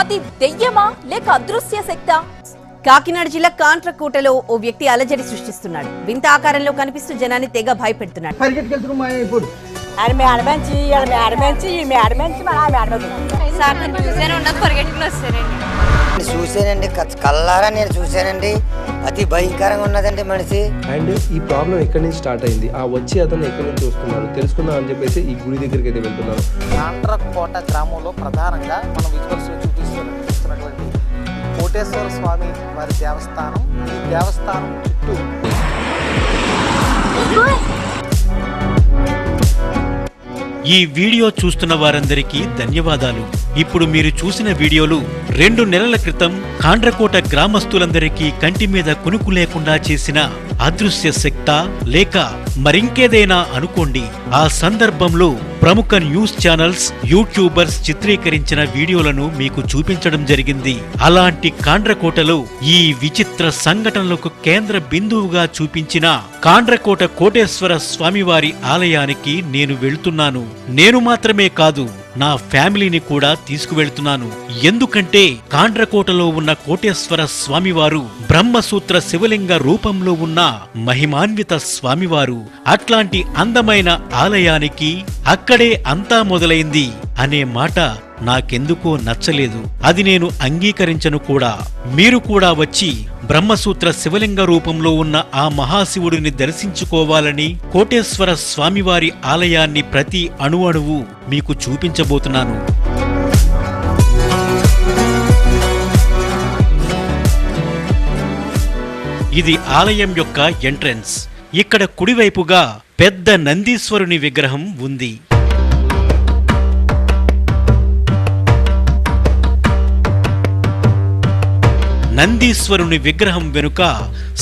అది దెయ్యమా లేక అదృశ్య శక్తా? కాకినాడ జిల్లా కాంట్రకూటలో ఓ వ్యక్తి అలజడి సృష్టిస్తున్నాడు. వింత ఆకారంలో కనిపిస్తూ జనాన్ని తెగ భయపెడుతున్నాడు. మంచి సార్ నేను చూసాను ఉండదు పరిగెట్టుకుని వస్తారండి నేను చూశానండి కచ్- కళ్ళారా నేను చూశానండి. అతి భయంకరంగా ఉన్నదండి మనిషి. అండ్ ఈ ప్రాబ్లం ఎక్కడి నుంచి స్టార్ట్ అయింది? ఆ వచ్చి అతను ఎక్కడి నుంచి వస్తున్నాడు తెలుసుకుందాం అని చెప్పేసి ఈ గుడి దగ్గరికి అయితే వెళ్తున్నాను ఆంధ్రకోట గ్రామంలో ప్రధానంగా మనం విజువల్స్ కోటేశ్వర స్వామి వారి దేవస్థానం ఈ దేవస్థానం చుట్టూ. ఈ వీడియో చూస్తున్న వారందరికీ ధన్యవాదాలు. ఇప్పుడు మీరు చూసిన వీడియోలు రెండు నెలల క్రితం కాండ్రకోట గ్రామస్తులందరికీ కంటి మీద కునుకు లేకుండా చేసిన అదృశ్య శక్త లేక మరింకేదైనా అనుకోండి. ఆ సందర్భంలో ప్రముఖ న్యూస్ ఛానల్స్ యూట్యూబర్స్ చిత్రీకరించిన వీడియోలను మీకు చూపించడం జరిగింది. అలాంటి కాండ్రకోటలో ఈ విచిత్ర సంఘటనలకు కేంద్ర బిందువుగా చూపించిన కాండ్రకోట కోటేశ్వర స్వామివారి ఆలయానికి నేను వెళ్తున్నాను. నేను మాత్రమే కాదు నా ఫ్యామిలీని కూడా తీసుకువెళ్తున్నాను. ఎందుకంటే కాండ్రకోటలో ఉన్న కోటేశ్వర స్వామివారు బ్రహ్మసూత్ర శివలింగ రూపంలో ఉన్న మహిమాన్విత స్వామివారు అట్లాంటి అందమైన ఆలయానికి అక్కడే అంతా మొదలైంది అనే మాట నాకెందుకో నచ్చలేదు. అది నేను అంగీకరించను కూడా. మీరు కూడా వచ్చి బ్రహ్మసూత్ర శివలింగ రూపంలో ఉన్న ఆ మహాశివుడిని దర్శించుకోవాలని కోటేశ్వర స్వామివారి ఆలయాన్ని ప్రతి అణువణువు మీకు చూపించబోతున్నాను. ఇది ఆలయం యొక్క ఎంట్రన్స్. ఇక్కడ కుడివైపుగా పెద్ద నందీశ్వరుని విగ్రహం ఉంది. నందీశ్వరుని విగ్రహం వెనుక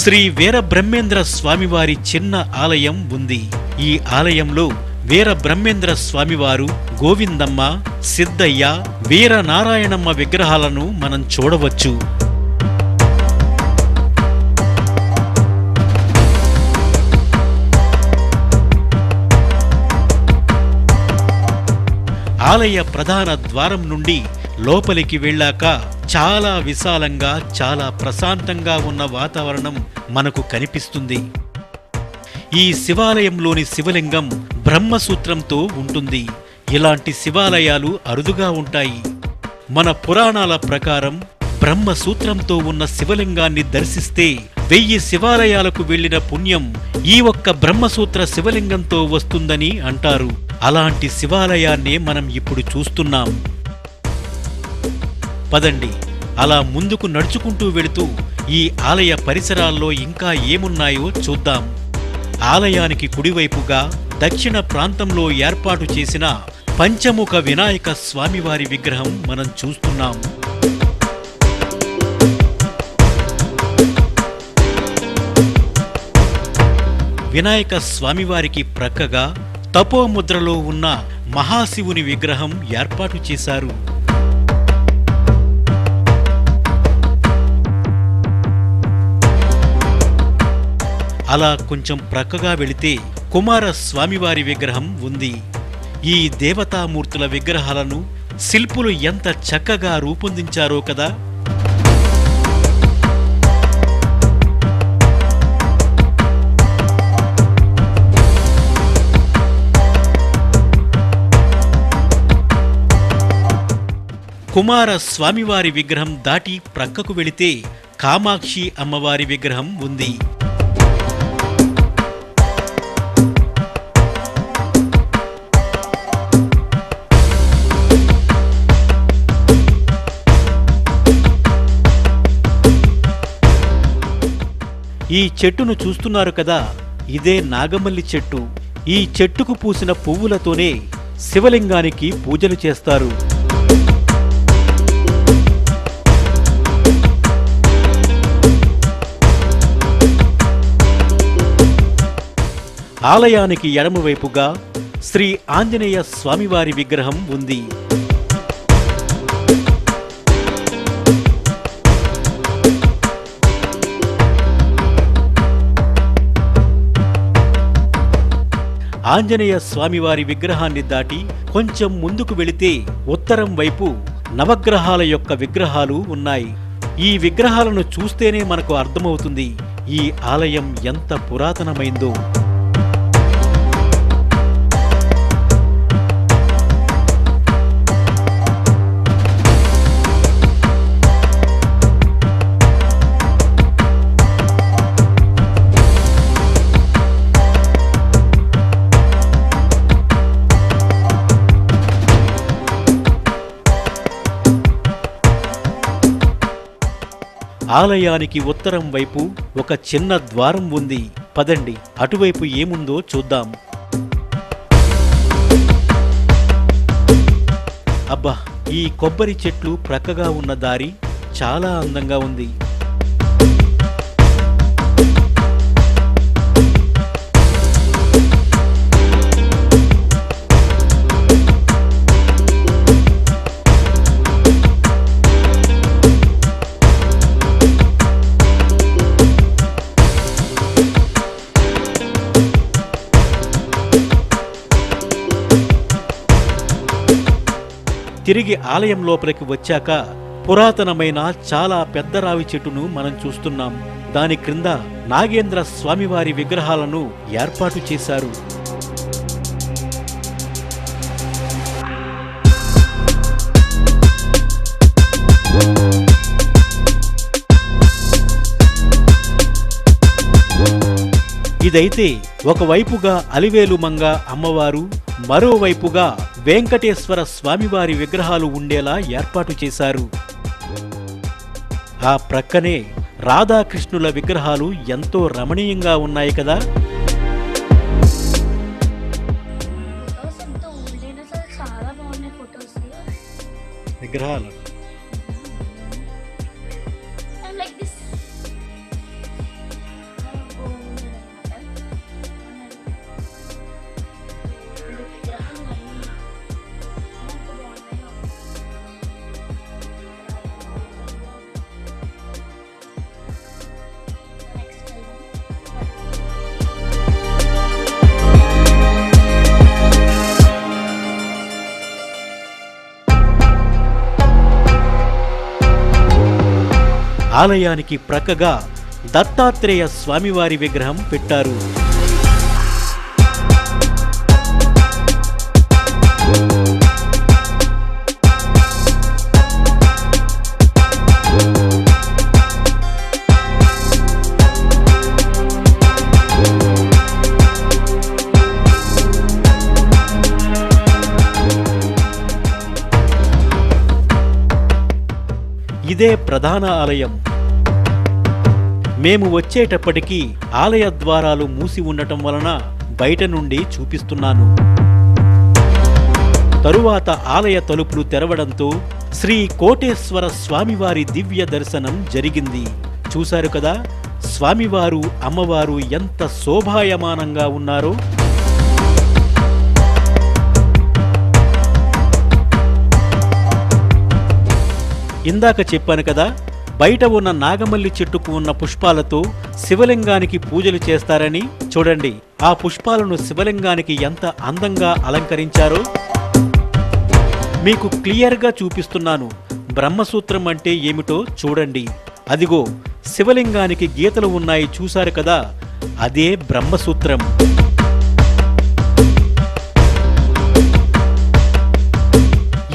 శ్రీ వీరబ్రహ్మేంద్ర స్వామివారి చిన్న ఆలయం ఉంది. ఈ ఆలయంలో వీర బ్రహ్మేంద్ర స్వామివారు గోవిందమ్మ సిద్ధయ్య వీర నారాయణమ్మ విగ్రహాలను మనం చూడవచ్చు. ఆలయ ప్రధాన ద్వారం నుండి లోపలికి వెళ్ళాక చాలా విశాలంగా చాలా ప్రశాంతంగా ఉన్న వాతావరణం మనకు కనిపిస్తుంది. ఈ శివాలయంలోని శివలింగం బ్రహ్మసూత్రంతో ఉంటుంది. ఇలాంటి శివాలయాలు అరుదుగా ఉంటాయి. మన పురాణాల ప్రకారం బ్రహ్మసూత్రంతో ఉన్న శివలింగాన్ని దర్శిస్తే వెయ్యి శివాలయాలకు వెళ్ళిన పుణ్యం ఈ ఒక్క బ్రహ్మసూత్ర శివలింగంతో వస్తుందని అంటారు. అలాంటి శివాలయాన్నే మనం ఇప్పుడు చూస్తున్నాం. పదండి. అలా ముందుకు నడుచుకుంటూ వెళుతూ ఈ ఆలయ పరిసరాల్లో ఇంకా ఏమున్నాయో చూద్దాం. ఆలయానికి కుడివైపుగా దక్షిణ ప్రాంతంలో ఏర్పాటు చేసిన పంచముఖ వినాయక స్వామివారి విగ్రహం మనం చూస్తున్నాం. వినాయక స్వామివారికి ప్రక్కగా తపోముద్రలో ఉన్న మహాశివుని విగ్రహం ఏర్పాటు చేశారు. అలా కొంచెం ప్రక్కగా వెళితే కుమార స్వామివారి విగ్రహం ఉంది. ఈ దేవతామూర్తుల విగ్రహాలను శిల్పులు ఎంత చక్కగా రూపొందించారో కదా! కుమార స్వామివారి విగ్రహం దాటి ప్రక్కకు వెళితే కామాక్షి అమ్మవారి విగ్రహం ఉంది. ఈ చెట్టును చూస్తున్నారు కదా? ఇదే నాగమల్లి చెట్టు. ఈ చెట్టుకు పూసిన పువ్వులతోనే శివలింగానికి పూజలు చేస్తారు. ఆలయానికి ఎడమవైపుగా శ్రీ ఆంజనేయ స్వామివారి విగ్రహం ఉంది. ఆంజనేయ స్వామివారి విగ్రహాన్ని దాటి కొంచెం ముందుకు వెళితే ఉత్తరం వైపు నవగ్రహాల యొక్క విగ్రహాలు ఉన్నాయి. ఈ విగ్రహాలను చూస్తేనే మనకు అర్థమవుతుంది ఈ ఆలయం ఎంత పురాతనమైందో. ఆలయానికి ఉత్తరం వైపు ఒక చిన్న ద్వారం ఉంది. పదండి అటువైపు ఏముందో చూద్దాం. అబ్బా ఈ కొబ్బరి చెట్లు ప్రక్కగా ఉన్న దారి చాలా అందంగా ఉంది. తిరిగి ఆలయం లోపలికి వచ్చాక పురాతనమైన చాలా పెద్ద రావి చెట్టును మనం చూస్తున్నాం. దాని క్రింద నాగేంద్ర స్వామివారి విగ్రహాలను ఏర్పాటు చేశారు. ఇదైతే ఒకవైపుగా అలివేలు మంగ అమ్మవారు మరోవైపుగా వెంకటేశ్వర స్వామివారి విగ్రహాలు ఉండేలా ఏర్పాటు చేశారు. ఆ ప్రక్కనే రాధాకృష్ణుల విగ్రహాలు ఎంతో రమణీయంగా ఉన్నాయి కదా. విగ్రహాలు. ఆలయానికి ప్రక్కగా దత్తాత్రేయ స్వామివారి విగ్రహం పెట్టారు. ఇదే ప్రధాన ఆలయం. మేము వచ్చేటప్పటికీ ఆలయ ద్వారాలు మూసి ఉండటం వలన బయట నుండి చూపిస్తున్నాను. తరువాత ఆలయ తలుపులు తెరవడంతో శ్రీ కోటేశ్వర స్వామివారి దివ్య దర్శనం జరిగింది. చూశారు కదా? స్వామివారు అమ్మవారు ఎంత శోభాయమానంగా ఉన్నారో! ఇందాక చెప్పాను కదా బయట ఉన్న నాగమల్లి చెట్టుకు ఉన్న పుష్పాలతో శివలింగానికి పూజలు చేస్తారని చూడండి. ఆ పుష్పాలను శివలింగానికి ఎంత అందంగా అలంకరించారో మీకు క్లియర్గా చూపిస్తున్నాను. బ్రహ్మసూత్రం అంటే ఏమిటో చూడండి. అదిగో శివలింగానికి గీతలు ఉన్నాయి చూశారు కదా? అదే బ్రహ్మసూత్రం.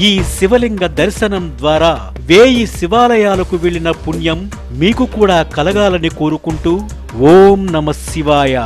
ఈ శివలింగ దర్శనం ద్వారా వేయి శివాలయాలకు వెళ్ళిన పుణ్యం మీకు కూడా కలగాలని కోరుకుంటూ ఓం నమ శివాయ.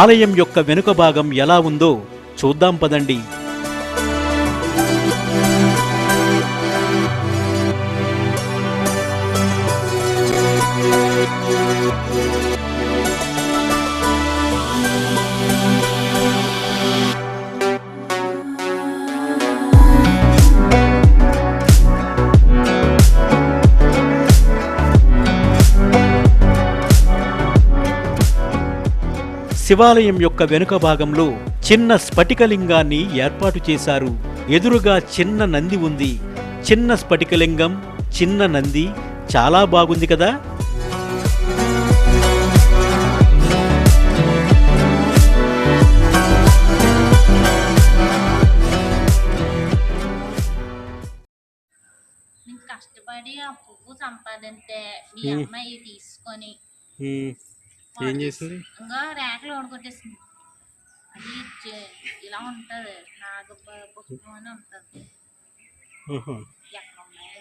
ఆలయం యొక్క వెనుక భాగం ఎలా ఉందో చూద్దాం పదండి. శివాలయం యొక్క వెనుక భాగంలో చిన్న స్ఫటికలింగాన్ని ఏర్పాటు చేశారు. ఎదురుగా చిన్న నంది ఉంది. చిన్న స్ఫటికలింగం చిన్న నంది చాలా బాగుంది కదా? కష్టపడి ఆ పువ్వు మీ అమ్మాయి తీసుకొని ఏం చేస్తుంది ఇంకా రేకలు ఓడగొట్టేసింది అది ఇలా ఉంటది నాగ ప- పుష్పం అని ఉంటది. ఎక్కడ ఉన్నాయి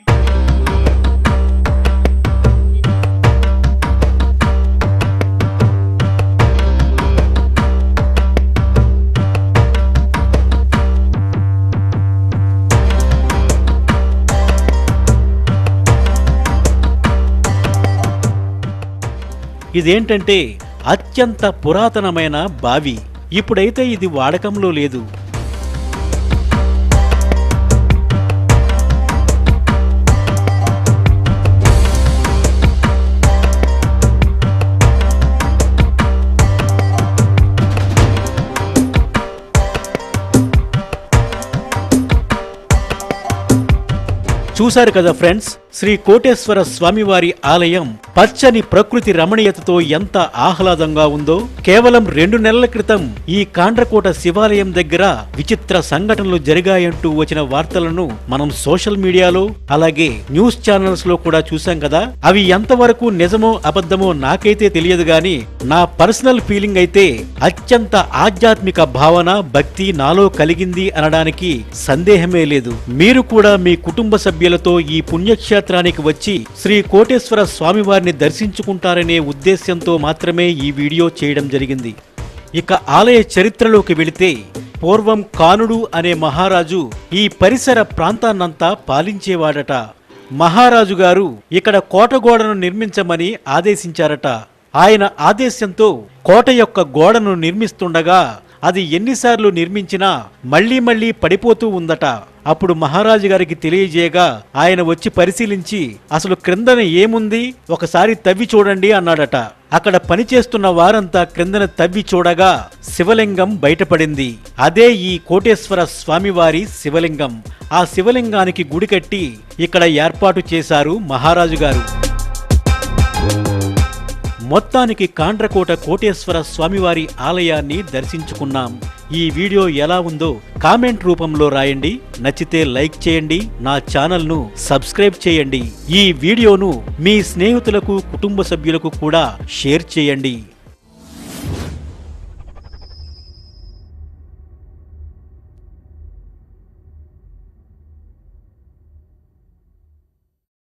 ఇదేంటంటే అత్యంత పురాతనమైన బావి. ఇప్పుడైతే ఇది వాడకంలో లేదు. చూశారు కదా ఫ్రెండ్స్ శ్రీ కోటేశ్వర స్వామివారి ఆలయం పచ్చని ప్రకృతి రమణీయతతో ఎంత ఆహ్లాదంగా ఉందో కేవలం రెండు నెలల క్రితం ఈ కాండ్రకోట శివాలయం దగ్గర విచిత్ర సంఘటనలు జరిగాయంటూ వచ్చిన వార్తలను మనం సోషల్ మీడియాలో అలాగే న్యూస్ ఛానల్స్లో కూడా చూశాం కదా. అవి ఎంతవరకు నిజమో అబద్ధమో నాకైతే తెలియదు గాని నా పర్సనల్ ఫీలింగ్ అయితే అత్యంత ఆధ్యాత్మిక భావన భక్తి నాలో కలిగింది అనడానికి సందేహమే లేదు. మీరు కూడా మీ కుటుంబ సభ్యులతో ఈ పుణ్యక్షేత్రానికి వచ్చి శ్రీ కోటేశ్వర స్వామివారిని దర్శించుకుంటారనే ఉద్దేశ్యంతో మాత్రమే ఈ వీడియో చేయడం జరిగింది. ఇక ఆలయ చరిత్రలోకి వెళితే పూర్వం కానుడు అనే మహారాజు ఈ పరిసర ప్రాంతాన్నంతా పాలించేవాడట. మహారాజు గారు ఇక్కడ కోటగోడను నిర్మించమని ఆదేశించారట. ఆయన ఆదేశంతో కోట యొక్క గోడను నిర్మిస్తుండగా అది ఎన్నిసార్లు నిర్మించినా మళ్ళీ మళ్ళీ పడిపోతూ ఉందట. అప్పుడు మహారాజు గారికి తెలియజేయగా ఆయన వచ్చి పరిశీలించి అసలు క్రిందన ఏముంది? ఒకసారి తవ్వి చూడండి అన్నాడట. అక్కడ పనిచేస్తున్న వారంతా క్రిందన తవ్వి చూడగా శివలింగం బయటపడింది. అదే ఈ కోటేశ్వర స్వామివారి శివలింగం. ఆ శివలింగానికి గుడి కట్టి ఇక్కడ ఏర్పాటు చేశారు మహారాజు గారు మొత్తానికి కాండ్రకోట కోటేశ్వర స్వామివారి ఆలయాన్ని దర్శించుకున్నాం. ఈ వీడియో ఎలా ఉందో కామెంట్ రూపంలో రాయండి. నచ్చితే లైక్ చేయండి. నా ఛానల్ను సబ్స్క్రైబ్ చేయండి. ఈ వీడియోను మీ స్నేహితులకు కుటుంబ సభ్యులకు కూడా షేర్ చేయండి.